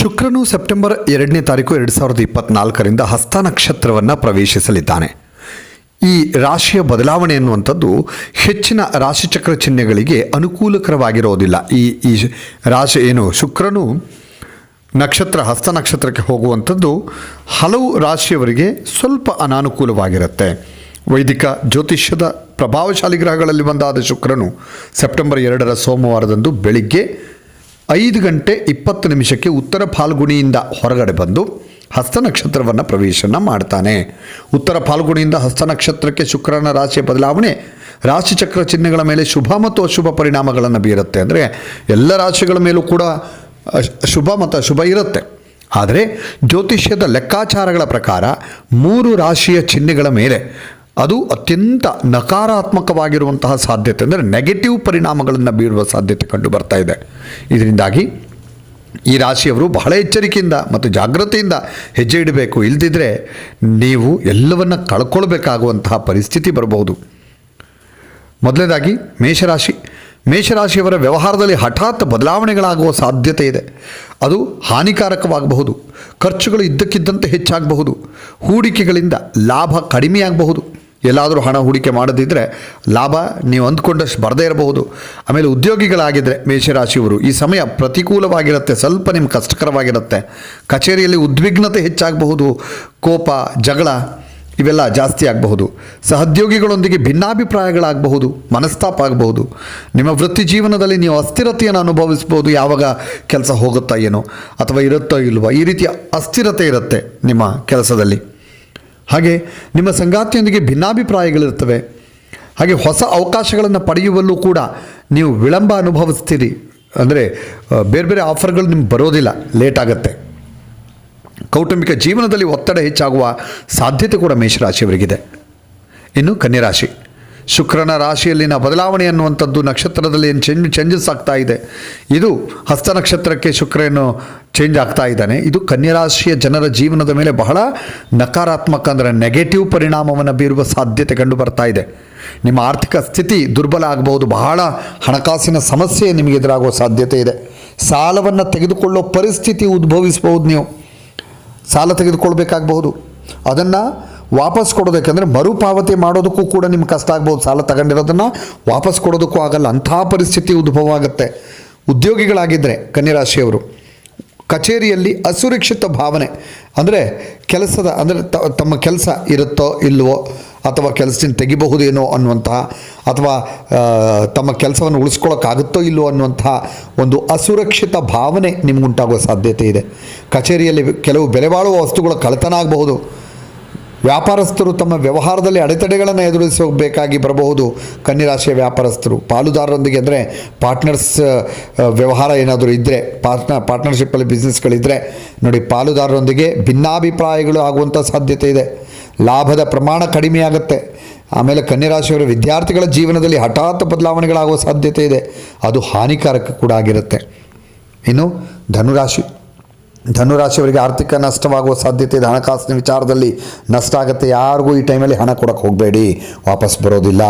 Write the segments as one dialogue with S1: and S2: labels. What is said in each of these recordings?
S1: ಶುಕ್ರನು September ಎರಡನೇ ತಾರೀಕು ಎರಡು ಸಾವಿರದ ಇಪ್ಪತ್ನಾಲ್ಕರಿಂದ ಹಸ್ತ ನಕ್ಷತ್ರವನ್ನು ಪ್ರವೇಶಿಸಲಿದ್ದಾನೆ. ಈ ರಾಶಿಯ ಬದಲಾವಣೆ ಎನ್ನುವಂಥದ್ದು ಹೆಚ್ಚಿನ ರಾಶಿಚಕ್ರ ಚಿಹ್ನೆಗಳಿಗೆ ಅನುಕೂಲಕರವಾಗಿರೋದಿಲ್ಲ. ಈ ಈ ರಾಶಿ ಏನು, ಶುಕ್ರನು ನಕ್ಷತ್ರ, ಹಸ್ತ ನಕ್ಷತ್ರಕ್ಕೆ ಹೋಗುವಂಥದ್ದು ಹಲವು ರಾಶಿಯವರಿಗೆ ಸ್ವಲ್ಪ ಅನಾನುಕೂಲವಾಗಿರುತ್ತೆ. ವೈದಿಕ, ಜ್ಯೋತಿಷ್ಯದ ಪ್ರಭಾವಶಾಲಿ ಗ್ರಹಗಳಲ್ಲಿ ಒಂದಾದ ಶುಕ್ರನು ಸೆಪ್ಟೆಂಬರ್ ಎರಡರ ಸೋಮವಾರದಂದು ಬೆಳಿಗ್ಗೆ ಐದು ಗಂಟೆ ಇಪ್ಪತ್ತು ನಿಮಿಷಕ್ಕೆ ಉತ್ತರ ಫಾಲ್ಗುಣಿಯಿಂದ ಹೊರಗಡೆ ಬಂದು ಹಸ್ತ ನಕ್ಷತ್ರವನ್ನು ಪ್ರವೇಶನ ಮಾಡ್ತಾನೆ. ಉತ್ತರ ಫಾಲ್ಗುಣಿಯಿಂದ ಹಸ್ತ ನಕ್ಷತ್ರಕ್ಕೆ ಶುಕ್ರನ ರಾಶಿಯ ಬದಲಾವಣೆ ರಾಶಿಚಕ್ರ ಚಿಹ್ನೆಗಳ ಮೇಲೆ ಶುಭ ಮತ್ತು ಅಶುಭ ಪರಿಣಾಮಗಳನ್ನು ಬೀರುತ್ತೆ ಅಂದರೆ ಎಲ್ಲ ರಾಶಿಗಳ ಮೇಲೂ ಕೂಡ ಶುಭ ಮತ್ತು ಅಶುಭ ಇರುತ್ತೆ. ಆದರೆ ಜ್ಯೋತಿಷ್ಯದ ಲೆಕ್ಕಾಚಾರಗಳ ಪ್ರಕಾರ ಮೂರು ರಾಶಿಯ ಚಿಹ್ನೆಗಳ ಮೇಲೆ ಅದು ಅತ್ಯಂತ ನಕಾರಾತ್ಮಕವಾಗಿರುವಂತಹ ಸಾಧ್ಯತೆ, ಅಂದರೆ ನೆಗೆಟಿವ್ ಪರಿಣಾಮಗಳನ್ನು ಬೀರುವ ಸಾಧ್ಯತೆ ಕಂಡು ಬರ್ತಾ ಇದೆ. ಇದರಿಂದಾಗಿ ಈ ರಾಶಿಯವರು ಬಹಳ ಎಚ್ಚರಿಕೆಯಿಂದ ಮತ್ತು ಜಾಗ್ರತೆಯಿಂದ ಹೆಜ್ಜೆ ಇಡಬೇಕು. ಇಲ್ದಿದ್ರೆ ನೀವು ಎಲ್ಲವನ್ನ ಕಳ್ಕೊಳ್ಬೇಕಾಗುವಂತಹ ಪರಿಸ್ಥಿತಿ ಬರಬಹುದು. ಮೊದಲನೇದಾಗಿ ಮೇಷರಾಶಿ. ಮೇಷರಾಶಿಯವರ ವ್ಯವಹಾರದಲ್ಲಿ ಹಠಾತ್ ಬದಲಾವಣೆಗಳಾಗುವ ಸಾಧ್ಯತೆ ಇದೆ. ಅದು ಹಾನಿಕಾರಕವಾಗಬಹುದು. ಖರ್ಚುಗಳು ಇದ್ದಕ್ಕಿದ್ದಂತೆ ಹೆಚ್ಚಾಗಬಹುದು. ಹೂಡಿಕೆಗಳಿಂದ ಲಾಭ ಕಡಿಮೆಯಾಗಬಹುದು. ಎಲ್ಲಾದರೂ ಹಣ ಹೂಡಿಕೆ ಮಾಡದಿದ್ದರೆ ಲಾಭ ನೀವು ಅಂದ್ಕೊಂಡಷ್ಟು ಬರದೇ ಇರಬಹುದು. ಆಮೇಲೆ ಉದ್ಯೋಗಿಗಳಾಗಿದ್ದರೆ ಮೇಷರಾಶಿಯವರು, ಈ ಸಮಯ ಪ್ರತಿಕೂಲವಾಗಿರುತ್ತೆ, ಸ್ವಲ್ಪ ನಿಮ್ಗೆ ಕಷ್ಟಕರವಾಗಿರುತ್ತೆ. ಕಚೇರಿಯಲ್ಲಿ ಉದ್ವಿಗ್ನತೆ ಹೆಚ್ಚಾಗಬಹುದು, ಕೋಪ, ಜಗಳ ಇವೆಲ್ಲ ಜಾಸ್ತಿ ಆಗಬಹುದು. ಸಹದ್ಯೋಗಿಗಳೊಂದಿಗೆ ಭಿನ್ನಾಭಿಪ್ರಾಯಗಳಾಗಬಹುದು, ಮನಸ್ತಾಪ ಆಗಬಹುದು. ನಿಮ್ಮ ವೃತ್ತಿ ಜೀವನದಲ್ಲಿ ನೀವು ಅಸ್ಥಿರತೆಯನ್ನು ಅನುಭವಿಸ್ಬೋದು ಯಾವಾಗ ಕೆಲಸ ಹೋಗುತ್ತಾ ಏನೋ ಅಥವಾ ಇರುತ್ತೋ ಇಲ್ವೋ, ಈ ರೀತಿಯ ಅಸ್ಥಿರತೆ ಇರುತ್ತೆ ನಿಮ್ಮ ಕೆಲಸದಲ್ಲಿ. ಹಾಗೆ ನಿಮ್ಮ ಸಂಗಾತಿಯೊಂದಿಗೆ ಭಿನ್ನಾಭಿಪ್ರಾಯಗಳಿರುತ್ತವೆ. ಹಾಗೆ ಹೊಸ ಅವಕಾಶಗಳನ್ನು ಪಡೆಯುವಲ್ಲೂ ಕೂಡ ನೀವು ವಿಳಂಬ ಅನುಭವಿಸ್ತೀರಿ. ಅಂದರೆ ಬೇರೆ ಬೇರೆ ಆಫರ್ಗಳು ನಿಮ್ಗೆ ಬರೋದಿಲ್ಲ, ಲೇಟ್ ಆಗುತ್ತೆ. ಕೌಟುಂಬಿಕ ಜೀವನದಲ್ಲಿ ಒತ್ತಡ ಹೆಚ್ಚಾಗುವ ಸಾಧ್ಯತೆ ಕೂಡ ಮೇಷರಾಶಿಯವರಿಗಿದೆ. ಇನ್ನು ಕನ್ಯರಾಶಿ ಶುಕ್ರನ ರಾಶಿಯಲ್ಲಿನ ಬದಲಾವಣೆ ಅನ್ನುವಂಥದ್ದು ನಕ್ಷತ್ರದಲ್ಲಿ ಏನು ಚೇಂಜ್ ಚೇಂಜಸ್ ಆಗ್ತಾ ಇದೆ. ಇದು ಹಸ್ತ ನಕ್ಷತ್ರಕ್ಕೆ ಶುಕ್ರನು ಚೇಂಜ್ ಆಗ್ತಾ ಇದ್ದಾನೆ. ಇದು ಕನ್ಯರಾಶಿಯ ಜನರ ಜೀವನದ ಮೇಲೆ ಬಹಳ ನಕಾರಾತ್ಮಕ ಅಂದರೆ ನೆಗೆಟಿವ್ ಪರಿಣಾಮವನ್ನು ಬೀರುವ ಸಾಧ್ಯತೆ ಕಂಡು ಬರ್ತಾ ಇದೆ. ನಿಮ್ಮ ಆರ್ಥಿಕ ಸ್ಥಿತಿ ದುರ್ಬಲ ಆಗಬಹುದು. ಬಹಳ ಹಣಕಾಸಿನ ಸಮಸ್ಯೆ ನಿಮಗೆ ಎದುರಾಗುವ ಸಾಧ್ಯತೆ ಇದೆ. ಸಾಲವನ್ನು ತೆಗೆದುಕೊಳ್ಳೋ ಪರಿಸ್ಥಿತಿ ಉದ್ಭವಿಸಬಹುದು ನೀವು. ಸಾಲ ತೆಗೆದುಕೊಳ್ಬೇಕಾಗಬಹುದು. ಅದನ್ನು ವಾಪಸ್ ಕೊಡೋದಕ್ಕೆಂದರೆ ಮರುಪಾವತಿ ಮಾಡೋದಕ್ಕೂ ಕೂಡ ನಿಮ್ಗೆ ಕಷ್ಟ ಆಗ್ಬೋದು. ಸಾಲ ತಗೊಂಡಿರೋದನ್ನು ವಾಪಸ್ ಕೊಡೋದಕ್ಕೂ ಆಗಲ್ಲ. ಅಂತಹ ಪರಿಸ್ಥಿತಿ ಉದ್ಭವ ಆಗುತ್ತೆ. ಉದ್ಯೋಗಿಗಳಾಗಿದ್ದರೆ ಕನ್ಯರಾಶಿಯವರು. ಕಚೇರಿಯಲ್ಲಿ ಅಸುರಕ್ಷಿತ ಭಾವನೆ. ಅಂದರೆ ಕೆಲಸದ, ಅಂದರೆ ತಮ್ಮ ಕೆಲಸ ಇರುತ್ತೋ ಇಲ್ವೋ, ಅಥವಾ ಕೆಲಸದಿಂದ ತೆಗಿಬಹುದೇನೋ ಅನ್ನುವಂತಹ, ಅಥವಾ ತಮ್ಮ ಕೆಲಸವನ್ನು ಉಳಿಸ್ಕೊಳ್ಳೋಕ್ಕಾಗುತ್ತೋ ಇಲ್ಲವೋ ಅನ್ನುವಂತಹ ಒಂದು ಅಸುರಕ್ಷಿತ ಭಾವನೆ ನಿಮಗುಂಟಾಗುವ ಸಾಧ್ಯತೆ ಇದೆ. ಕಚೇರಿಯಲ್ಲಿ ಕೆಲವು ಬೆಲೆ ಬಾಳುವ ವಸ್ತುಗಳ ಕಳೆತನ ಆಗಬಹುದು. ವ್ಯಾಪಾರಸ್ಥರು ತಮ್ಮ ವ್ಯವಹಾರದಲ್ಲಿ ಅಡೆತಡೆಗಳನ್ನು ಎದುರಿಸಬೇಕಾಗಿ ಬರಬಹುದು. ಕನ್ಯರಾಶಿಯ ವ್ಯಾಪಾರಸ್ಥರು, ಪಾಲುದಾರರೊಂದಿಗೆ ಅಂದರೆ ಪಾರ್ಟ್ನರ್ಸ್ ವ್ಯವಹಾರ ಏನಾದರೂ ಇದ್ದರೆ ಪಾರ್ಟ್ನ ಪಾರ್ಟ್ನರ್ಶಿಪ್ಪಲ್ಲಿ ಬಿಸ್ನೆಸ್ಗಳಿದ್ದರೆ ನೋಡಿ ಪಾಲುದಾರರೊಂದಿಗೆ ಭಿನ್ನಾಭಿಪ್ರಾಯಗಳು ಆಗುವಂಥ ಸಾಧ್ಯತೆ ಇದೆ. ಲಾಭದ ಪ್ರಮಾಣ ಕಡಿಮೆಯಾಗುತ್ತೆ ಆಮೇಲೆ ಕನ್ಯರಾಶಿಯವರ ವಿದ್ಯಾರ್ಥಿಗಳ ಜೀವನದಲ್ಲಿ ಹಠಾತ್ ಬದಲಾವಣೆಗಳಾಗುವ ಸಾಧ್ಯತೆ ಇದೆ. ಅದು ಹಾನಿಕಾರಕ ಕೂಡ ಆಗಿರುತ್ತೆ. ಇನ್ನು ಧನುರಾಶಿ ಧನುರಾಶಿಯವರಿಗೆ ಆರ್ಥಿಕ ನಷ್ಟವಾಗುವ ಸಾಧ್ಯತೆ ಇದೆ. ಹಣಕಾಸಿನ ವಿಚಾರದಲ್ಲಿ ನಷ್ಟ ಆಗುತ್ತೆ. ಯಾರಿಗೂ ಈ ಟೈಮಲ್ಲಿ ಹಣ ಕೊಡೋಕ್ಕೆ ಹೋಗಬೇಡಿ. ವಾಪಸ್ ಬರೋದಿಲ್ಲ.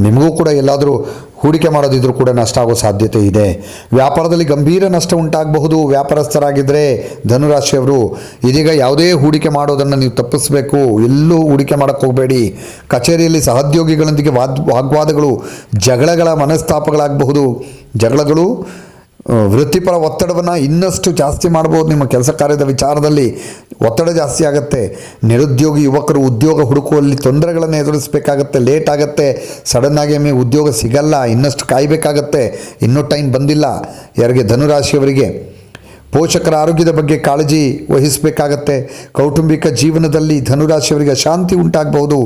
S1: ನಿಮಗೂ ಕೂಡ ಎಲ್ಲಾದರೂ ಹೂಡಿಕೆ ಮಾಡೋದಿದ್ರೂ ಕೂಡ ನಷ್ಟ ಆಗೋ ಸಾಧ್ಯತೆ ಇದೆ. ವ್ಯಾಪಾರದಲ್ಲಿ ಗಂಭೀರ ನಷ್ಟ ಉಂಟಾಗಬಹುದು. ವ್ಯಾಪಾರಸ್ಥರಾಗಿದ್ದರೆ ಧನುರಾಶಿಯವರು ಇದೀಗ ಯಾವುದೇ ಹೂಡಿಕೆ ಮಾಡೋದನ್ನು ನೀವು ತಪ್ಪಿಸಬೇಕು. ಎಲ್ಲೂ ಹೂಡಿಕೆ ಮಾಡೋಕ್ಕೆ ಹೋಗಬೇಡಿ. ಕಚೇರಿಯಲ್ಲಿ ಸಹೋದ್ಯೋಗಿಗಳೊಂದಿಗೆ ವಾದ್ ವಾಗ್ವಾದಗಳು, ಜಗಳಗಳ ಮನಸ್ತಾಪಗಳಾಗಬಹುದು. ಜಗಳಗಳು ವೃತ್ತಿಪರ ಒತ್ತಡವನ್ನು ಇನ್ನಷ್ಟು ಜಾಸ್ತಿ ಮಾಡ್ಬೋದು. ನಿಮ್ಮ ಕೆಲಸ ಕಾರ್ಯದ ವಿಚಾರದಲ್ಲಿ ಒತ್ತಡ ಜಾಸ್ತಿ ಆಗುತ್ತೆ. ನಿರುದ್ಯೋಗಿ ಯುವಕರು ಉದ್ಯೋಗ ಹುಡುಕುವಲ್ಲಿ ತೊಂದರೆಗಳನ್ನು ಎದುರಿಸಬೇಕಾಗತ್ತೆ. ಲೇಟ್ ಆಗುತ್ತೆ. ಸಡನ್ನಾಗಿ ಒಮ್ಮೆ ಉದ್ಯೋಗ ಸಿಗಲ್ಲ. ಇನ್ನಷ್ಟು ಕಾಯಬೇಕಾಗತ್ತೆ. ಇನ್ನೂ ಟೈಮ್ ಬಂದಿಲ್ಲ. ಯಾರಿಗೆ? ಧನುರಾಶಿಯವರಿಗೆ. ಪೋಷಕರ ಆರೋಗ್ಯದ ಬಗ್ಗೆ ಕಾಳಜಿ ವಹಿಸಬೇಕಾಗತ್ತೆ. ಕೌಟುಂಬಿಕ ಜೀವನದಲ್ಲಿ ಧನುರಾಶಿಯವರಿಗೆ ಅಶಾಂತಿ ಉಂಟಾಗಬಹುದು.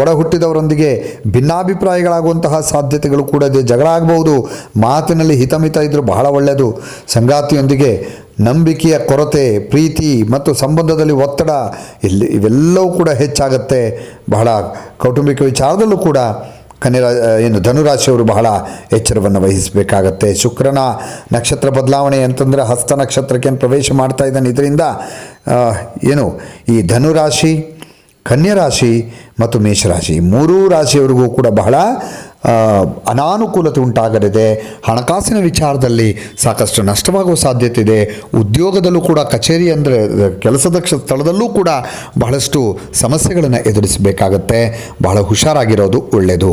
S1: ಒಡ ಹುಟ್ಟಿದವರೊಂದಿಗೆ ಭಿನ್ನಾಭಿಪ್ರಾಯಗಳಾಗುವಂತಹ ಸಾಧ್ಯತೆಗಳು ಕೂಡ ಇದೆ. ಜಗಳ ಆಗಬಹುದು. ಮಾತಿನಲ್ಲಿ ಹಿತಮಿತ ಇದ್ದರೂ ಬಹಳ ಒಳ್ಳೆಯದು ಸಂಗಾತಿಯೊಂದಿಗೆ ನಂಬಿಕೆಯ ಕೊರತೆ, ಪ್ರೀತಿ ಮತ್ತು ಸಂಬಂಧದಲ್ಲಿ ಒತ್ತಡ ಇಲ್ಲಿ ಇವೆಲ್ಲವೂ ಕೂಡ ಹೆಚ್ಚಾಗುತ್ತೆ. ಬಹಳ ಕೌಟುಂಬಿಕ ವಿಚಾರದಲ್ಲೂ ಕೂಡ ಕನ್ಯರಾ ಏನು ಧನುರಾಶಿಯವರು ಬಹಳ ಎಚ್ಚರವನ್ನು ವಹಿಸಬೇಕಾಗತ್ತೆ. ಶುಕ್ರನ ನಕ್ಷತ್ರ ಬದಲಾವಣೆ ಅಂತಂದರೆ ಹಸ್ತ ನಕ್ಷತ್ರಕ್ಕೆ ಪ್ರವೇಶ ಮಾಡ್ತಾ ಇದ್ದಾನೆ. ಇದರಿಂದ ಏನು ಈ ಧನುರಾಶಿ, ಕನ್ಯರಾಶಿ ಮತ್ತು ಮೇಷರಾಶಿ ಮೂರೂ ರಾಶಿಯವರಿಗೂ ಕೂಡ ಬಹಳ ಅನಾನುಕೂಲತೆ ಉಂಟಾಗಲಿದೆ. ಹಣಕಾಸಿನ ವಿಚಾರದಲ್ಲಿ ಸಾಕಷ್ಟು ನಷ್ಟವಾಗುವ ಸಾಧ್ಯತೆ ಇದೆ. ಉದ್ಯೋಗದಲ್ಲೂ ಕೂಡ, ಕಚೇರಿ ಅಂದರೆ ಕೆಲಸದ ಸ್ಥಳದಲ್ಲೂ ಕೂಡ ಬಹಳಷ್ಟು ಸಮಸ್ಯೆಗಳನ್ನು ಎದುರಿಸಬೇಕಾಗತ್ತೆ. ಬಹಳ ಹುಷಾರಾಗಿರೋದು ಒಳ್ಳೆಯದು